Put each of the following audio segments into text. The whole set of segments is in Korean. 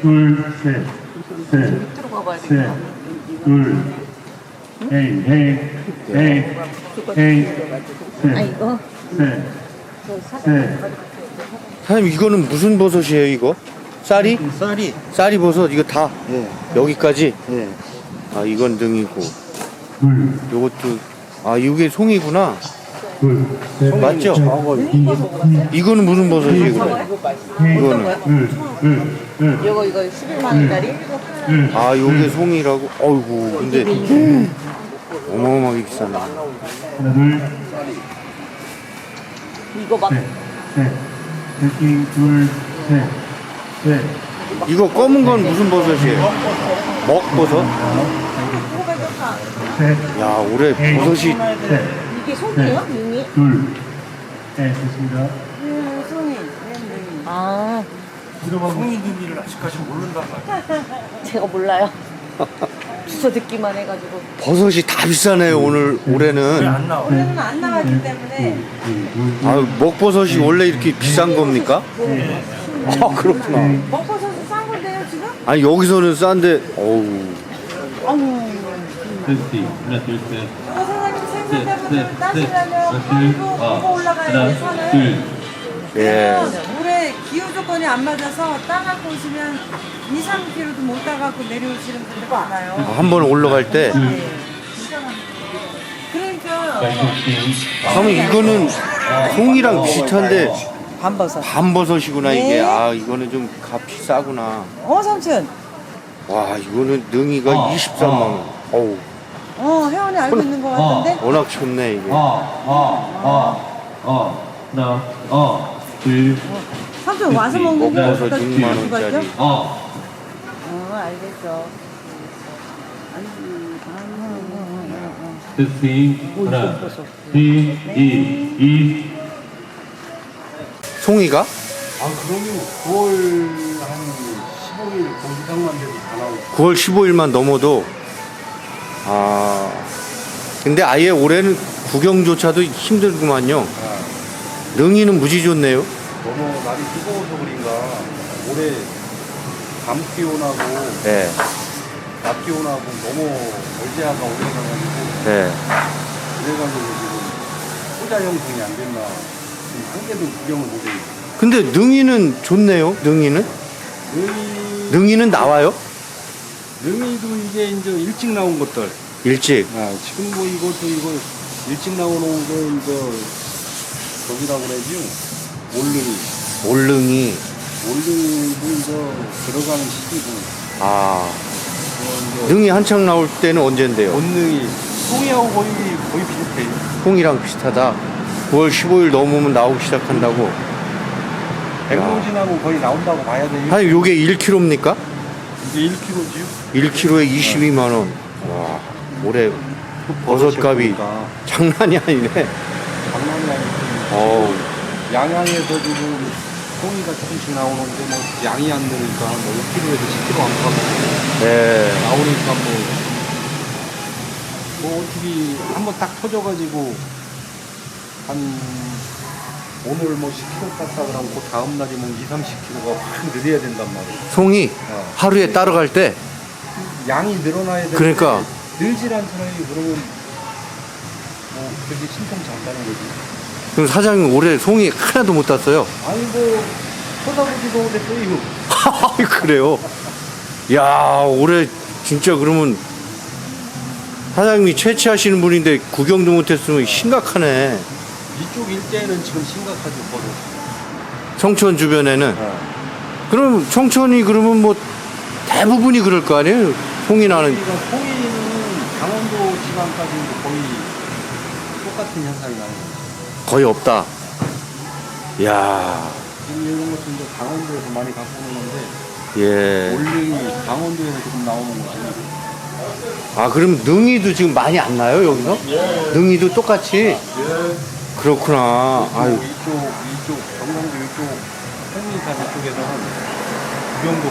둘, 셋, 셋, 셋. 둘, 에이, 에이, 에이, 에이, 아 셋, 이거 셋, 셋. 사장님 이거는 무슨 버섯이에요 이거? 쌀이? 쌀이 쌀이 버섯 이거 다 예, 여기까지? 예. 아 이건 등이고 둘, 요것도 아 이게 송이구나 둘, 셋, 맞죠? 셋, 이거는 무슨 버섯이에요 그럼? 이거는 둘, 둘, 둘, 이거 이거 11만 원짜리. 둘. 아 요게 송이라고? 어이구 근데 어마어마하게 비싸네 하나, 둘, 이거 막 셋, 셋, 새끼, 둘, 셋, 셋. 이거 검은 건 무슨 버섯이에요? 먹버섯? 셋, 야 올해 버섯이 셋, 이게 송이에요? 능이? 둘. 네, 됐습니다. 아 송이 등기를 아직까지 모른단 말이야. 제가 몰라요. 주소 듣기만 해가지고. 버섯이 다 비싸네요 오늘 올해는 안 나와. 올해는 안 나왔기 때문에 아 먹버섯이 원래 이렇게 비싼 겁니까? 아 그렇구나 먹버섯이 싼 건데요 지금? 아니 여기서는 싼데 어우 그렇지. 하나, 둘, 셋. 때문에 셋, 따시려면 셋. 이거 아, 이거 올라가야 돼 하나, 선을 둘. 예. 물에 기후 조건이 안 맞아서 따갖고 오시면 2, 3kg도 못 따갖고 내려오시는 분들 많아요 한 번 올라갈 때 그러니까 그러면 이거는 송이랑 비슷한데 반버섯 밤버섯이구나 이게 네. 아 이거는 좀 값이 싸구나 어 삼촌 와 이거는 능이가 어, 23만 원 어우 어 혜원이 알고 있는 것 같은데 워낙 좋네 이게 어, 어, 어, 어. 하나, 어, 둘, 삼촌 와서 먹는 게 먹어서 어디다 6만 주고 원짜리? 어. 어 알겠어. 하나, 둘, 이, 이. 송이가? 아 그러면 9월 한 15일 그 이상만 돼도 다 나오고. 9월 15일만 넘어도 아. 근데 아예 올해는 구경조차도 힘들구만요. 능이는 무지 좋네요. 너무 날이 뜨거워서 그런가. 올해 밤 기온하고 네, 낮 기온하고 너무 멀지하가 오래 가가지고 네. 그래가지고 지금 소자 형성이 안 됐나. 지금 한 개도 구경을 못해. 근데 능이는 좋네요. 능이는? 능이 능이는 나와요 능이도 이게 이제 일찍 나온 것들. 일찍 아, 지금 뭐 이것도 이거 일찍 나오는 거 이거 저기라고 그러죠. 올능이. 올능이 올능이도 이제 들어가는 시기고. 아 어, 이제 능이 한창 나올 때는 언젠데요 원능이 송이하고 거의 거의 비슷해요. 콩이랑 비슷하다 9월 15일 넘으면 나오기 시작한다고 백로진하고 거의 나온다고 봐야 돼요. 한 요게 1kg입니까? 이게 1kg지요. 1kg에 22만 원. 와, 올해 버섯값이 장난이 아니네. 장난이 아니고 어우, 양양에서 지금 송이가 조금씩 나오는데 뭐 양이 안 되니까 뭐 5kg에서 10kg 안팎 네. 나오니까 뭐, 뭐 어떻게 한번 딱 터져가지고 한 오늘 뭐 10kg 땄다 그러면 그 다음 날이 뭐 2, 30kg가 확 늘어야 된단 말이에요. 송이 어. 하루에 따라갈 때 양이 늘어나야 되는데 그러니까. 늘질 않잖아요. 그러면 뭐 그게 신통찮다는 거지. 그럼 사장님 올해 송이 하나도 못 땄어요. 아이고 쳐다보지도 못했어요. 그래요. 야, 올해 진짜 그러면 사장님이 채취하시는 분인데 구경도 못했으면 심각하네. 이쪽 일대는 지금 심각하죠. 버릇. 청천 주변에는. 그럼 청천이 그러면 뭐 대부분이 그럴 거 아니에요? 송이 나는. 그러니까 송이는 강원도 지방까지 거의 똑같은 현상이 나는 거예요. 거의 없다. 야 지금 이런 것도 이제 강원도에서 많이 갖고 오는 건데 예. 올림이 강원도에서 조금 나오는 거지. 아, 그럼 능이도 지금 많이 안 나요, 여기서? 능이도 똑같이? 그렇구나. 아유, 이쪽 이쪽 경상도 이쪽 홍리산 이쪽에서는 구경도.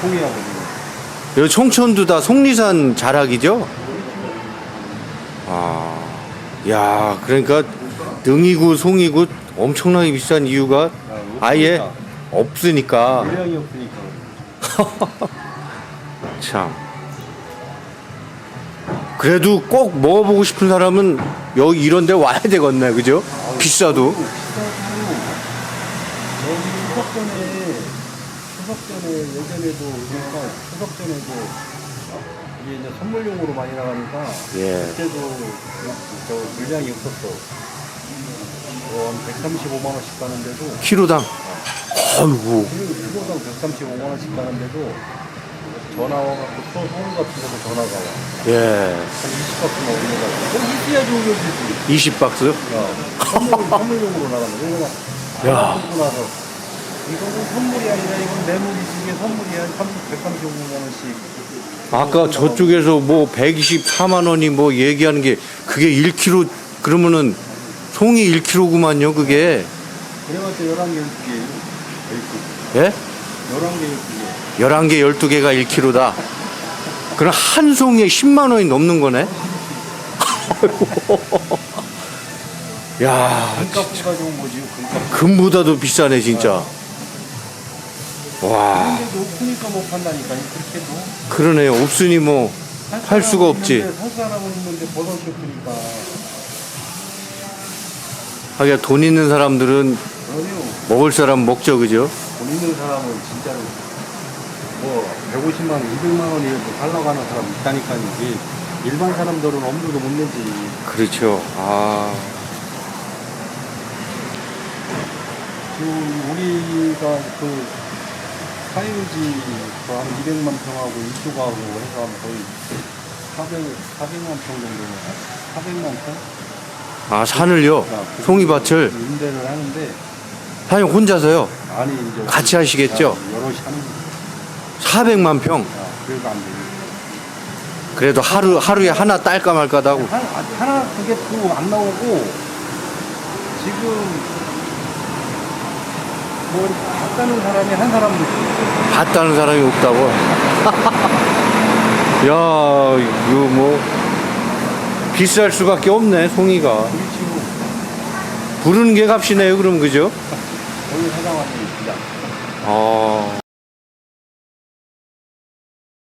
송이하고 지금. 여기 청천도 다 속리산 자락이죠? 아, 야, 그러니까 능이고 송이고 엄청나게 비싼 이유가 아예 없으니까. 물량이 없으니까. 참. 그래도 꼭 먹어보고 싶은 사람은 여기 이런 데 와야 되겠네, 그죠? 비싸도. 여기 추석 전에 추석 전에 예전에도 그러니까 추석 전에도 이게 이제 선물용으로 많이 나가니까 예. 그때도 저 물량이 없었어. 어, 한 135만 원씩 가는데도 키로당. 아이고. 키로당 135만 원씩 가는데도 전화 와갖고 또 서울 같은 데서 전화가 와. 예. 한 20박스나 올려가지고. 그럼 이때야지 올려주지. 20박스? 야, 선물, 선물용으로 나가는 거야. 야. 알고 나서 이거는 선물이 아니라 이건 내물이지 이게 선물이야. 135만 원씩. 아까 저쪽에서 뭐 124만 원이 뭐 얘기하는 게 그게 1kg 그러면은 송이 1kg구만요, 그게. 그래봤자 11개, 12개. 예? 11개, 12개. 11개, 12개가 1kg다. 그럼 한 송이에 10만 원이 넘는 거네? 야, 금값보다 좋은 거지, 금값. 금보다도 비싸네, 진짜. 와, 근데 높으니까 못 판다니까, 그렇게도. 그러네요. 없으니 뭐, 팔 수가 없지. 살 사람은 있는데 버섯 높으니까. 하기야 돈 있는 사람들은. 먹을 사람 먹죠, 그죠? 돈 있는 사람은 진짜로 뭐 150만 원, 200만 원이라도 달라고 하는 사람 있다니까 이게 일반 사람들은 엄두도 못 내지. 그렇죠. 아, 지금 우리가 그 사유지 그한 200만 평하고 일조가하고 해서 한 거의 400, 400만 평 정도는 400만 평? 아, 산을요? 송이밭을? 임대를 하는데 사장님 혼자서요? 아니 이제 같이 하시겠죠? 아, 여럿이 하는 거야. 400만 평. 그래도 안 되니. 그래도 하루, 하루에 하나 딸까 말까도 하고. 하- 하나 그게 또 안 나오고 지금 뭐 봤다는 사람이 한 사람도 있어. 봤다는 사람이 없다고. 야, 이거 뭐, 비쌀 수밖에 없네, 송이가. 우리 친구 부르는 게 값이네요, 그럼, 그죠? 거기 사장한테 진짜 어.